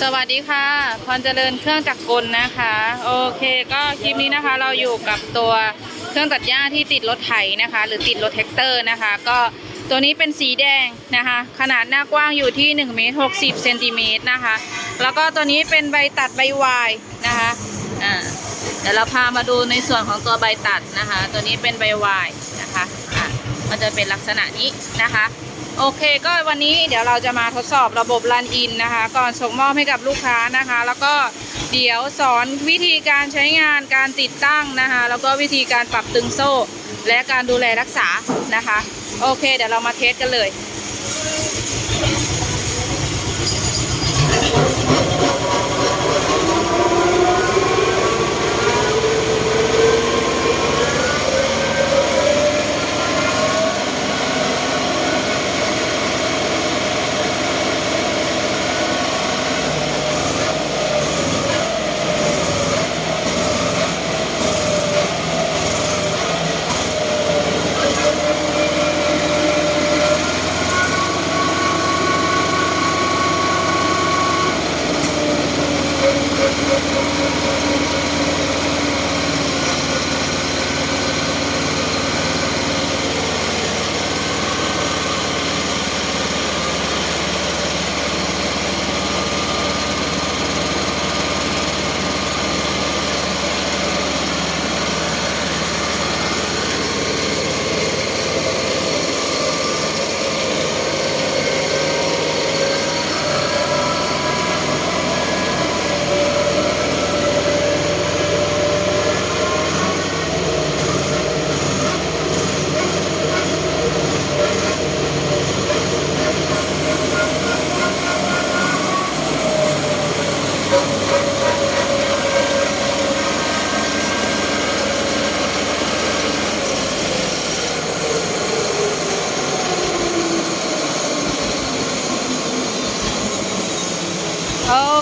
สวัสดีค่ะ พรเจริญเครื่องจักรกลนะคะ โอเค ก็คลิปนี้นะคะเราอยู่กับตัวเครื่องตัดหญ้าที่ติดรถไถนะคะ หรือติดรถแท็กเตอร์นะคะ ก็ตัวนี้เป็นสีแดงนะคะ ขนาดหน้ากว้างอยู่ที่1เมตร60เซนติเมตรนะคะ แล้วก็ตัวนี้เป็นใบตัดใบวายนะคะอ่าเดี๋ยวเราพามาดูในส่วนของตัวใบตัดนะคะ ตัวนี้เป็นใบวายนะคะอะมันจะเป็นลักษณะนี้นะคะ โอเคก็วันนี้เดี๋ยวเราจะมาทดสอบระบบรันอินนะคะ ก่อนส่งมอบให้กับลูกค้านะคะ แล้วก็เดี๋ยวสอนวิธีการใช้งานการติดตั้งนะคะ แล้วก็วิธีการปรับตึงโซ่ และการดูแลรักษานะคะ โอเค เดี๋ยวเรามาเทสกันเลย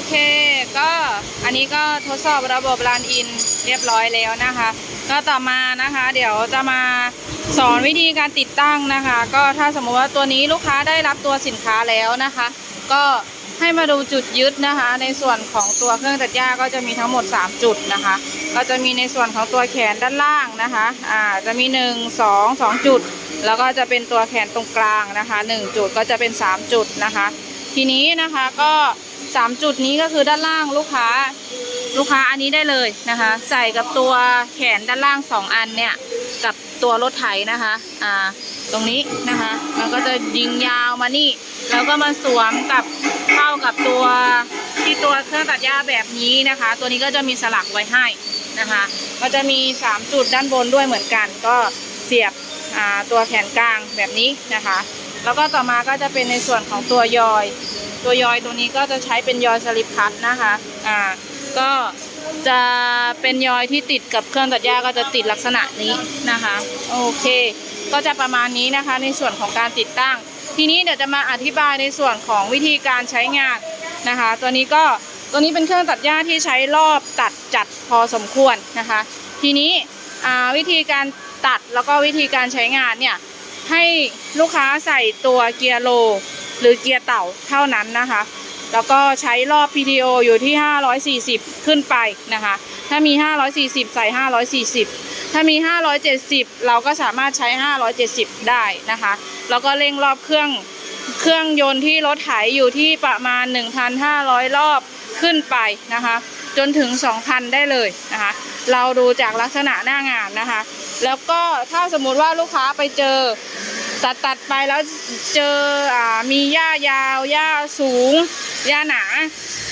เค ก็อันนี้ก็ทดสอบระบบรันอินเรียบร้อยแล้วนะคะ ก็ต่อมานะคะ เดี๋ยวจะมาสอนวิธีการติดตั้งนะคะ ก็ถ้าสมมติว่าตัวนี้ลูกค้าได้รับตัวสินค้าแล้วนะคะ ก็ให้มาดูจุดยึดนะคะ ในส่วนของตัวเครื่องตัดหญ้าก็จะมีทั้งหมด 3 จุดนะคะ ก็จะมีในส่วนของตัวแขนด้านล่างนะคะอ่าจะมี 1 2 2 จุด แล้วก็จะเป็นตัวแขนตรงกลางนะคะ 1 จุดก็จะเป็น 3 จุดนะคะ ทีนี้นะคะก็ สามจุดนี้ก็คือด้านล่างลูกค้า ลูกค้าอันนี้ได้เลยนะคะ ใส่กับตัวแขนด้านล่างสองอันเนี่ย กับตัวรถไถนะคะ อ่า ตรงนี้นะคะ มันก็จะยิงยาวมานี่ แล้วก็มาสวมกับเข้ากับตัวที่ตัวเครื่องตัดหญ้าแบบนี้นะคะ ตัวนี้ก็จะมีสลักไว้ให้นะคะ ก็จะมี 3 จุดด้านบนด้วยเหมือนกัน ก็เสียบอ่าตัวแขนกลางแบบนี้นะคะ แล้วก็ต่อมาก็จะเป็นในส่วนของตัวยอย ตัวยอยตัวนี้ก็จะใช้เป็นยอยสลิปพัดนะคะอ่าก็จะเป็นยอยที่ติดกับเครื่องตัดหญ้าก็จะติดลักษณะนี้นะคะ โอเค ก็จะประมาณนี้นะคะในส่วนของการติดตั้ง ทีนี้เดี๋ยวจะมาอธิบายในส่วนของวิธีการใช้งานนะคะ ตัวนี้ก็ตัวนี้เป็นเครื่องตัดหญ้าที่ใช้รอบตัดจัดพอสมควรนะคะ ทีนี้อ่าวิธีการตัดแล้วก็วิธีการใช้งานเนี่ยให้ลูกค้าใส่ตัวเกียร์โล หรือเกียร์เต่าเท่านั้นนะคะ แล้วก็ใช้รอบ PTO อยู่ที่ 540 ขึ้นไปนะคะ ถ้ามี 540 ใส่ 540 ถ้ามี 570 เราก็สามารถใช้ 570 ได้นะคะ แล้วก็เร่งรอบเครื่องเครื่องยนต์ที่รถไถอยู่ที่ประมาณ 1,500 รอบขึ้นไปนะคะ จนถึง 2,000 ได้เลยนะคะ เราดูจากลักษณะหน้างานนะคะ แล้วก็ถ้าสมมุติว่าลูกค้าไปเจอ ตัดตัดไปแล้วเจออ่ามีหญ้ายาวหญ้าสูงหญ้าหนา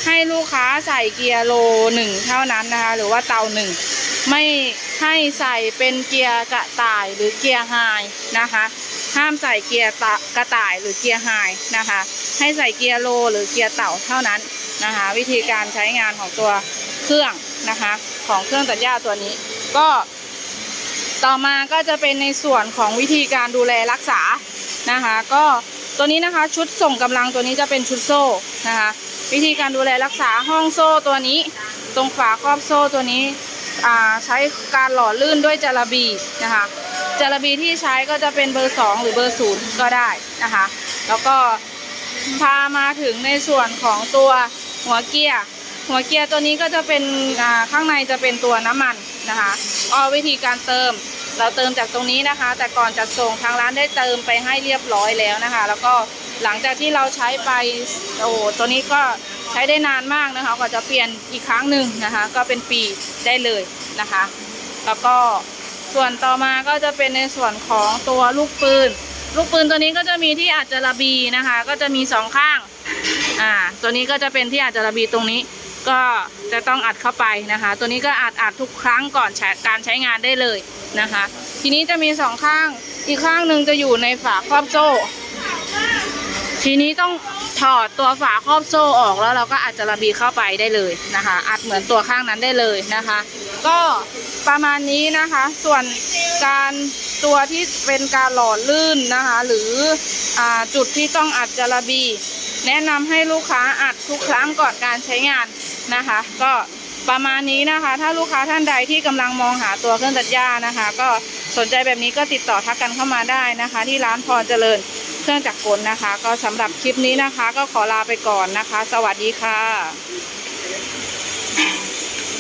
ให้ลูกค้าใส่เกียร์โลหนึ่งเท่านั้นนะคะ หรือว่าเตาหนึ่งไม่ให้ใส่เป็นเกียร์กระต่ายหรือเกียร์ไฮนะคะ ห้ามใส่เกียร์กระต่ายหรือเกียร์ไฮนะคะ ให้ใส่เกียร์โลหรือเกียร์เต่าเท่านั้นนะคะ วิธีการใช้งานของตัวเครื่องนะคะ ของเครื่องตัดหญ้าตัวนี้ ก็ ต่อมาก็จะเป็นในส่วนของวิธีการดูแลรักษานะคะ ก็ตัวนี้นะคะชุดส่งกำลังตัวนี้จะเป็นชุดโซ่นะคะ วิธีการดูแลรักษาห้องโซ่ตัวนี้ ตรงฝาครอบโซ่ตัวนี้อ่าใช้การหล่อลื่นด้วยจาระบีนะคะจาระบีที่ใช้ก็จะเป็นเบอร์ 2 หรือเบอร์0ก็ได้นะคะ แล้วก็พามาถึงในส่วนของตัวหัวเกียร์หัวเกียร์ตัวนี้ก็จะเป็นอ่าข้างในจะเป็นตัวน้ำมันนะคะก็วิธีการเติม เราเติมจากตรงนี้นะคะ แต่ก่อนจัดส่งทางร้านได้เติมไปให้เรียบร้อยแล้วนะคะ แล้วก็หลังจากที่เราใช้ไปโอ้ตัวนี้ก็ใช้ได้นานมากนะคะก็จะเปลี่ยนอีกครั้งหนึ่งนะคะ ก็เป็นปีได้เลยนะคะ แล้วก็ส่วนต่อมาก็จะเป็นในส่วนของตัวลูกปืน ลูกปืนตัวนี้ก็จะมีที่อาจจะระบีนะคะ ก็จะมีสองข้างอ่าตัวนี้ก็จะเป็นที่อาจจะระบีตรงนี้ก็จะต้องอัดเข้าไปนะคะ ตัวนี้ก็อัดอัดทุกครั้งก่อนใช้การใช้งานได้เลย นะคะ ทีนี้จะมีสองข้าง อีกข้างหนึ่งจะอยู่ในฝาครอบโซ่ ทีนี้ต้องถอดตัวฝาครอบโซ่ออกแล้วเราก็อาจจะระบีเข้าไปได้เลยนะคะ อัดเหมือนตัวข้างนั้นได้เลยนะคะ ก็ประมาณนี้นะคะ ส่วนการตัวที่เป็นการหล่อลื่นนะคะ หรืออจุดที่ต้องอัดจาระบี แนะนำให้ลูกค้าอัดทุกครั้งก่อนการใช้งานนะคะ ก็ ประมาณนี้นะคะ ถ้าลูกค้าท่านใดที่กำลังมองหาตัวเครื่องตัดหญ้านะคะ ก็สนใจแบบนี้ก็ติดต่อทักกันเข้ามาได้นะคะ ที่ร้านพรเจริญเครื่องจักรกลนะคะ ก็สำหรับคลิปนี้นะคะ ก็ขอลาไปก่อนนะคะ สวัสดีค่ะ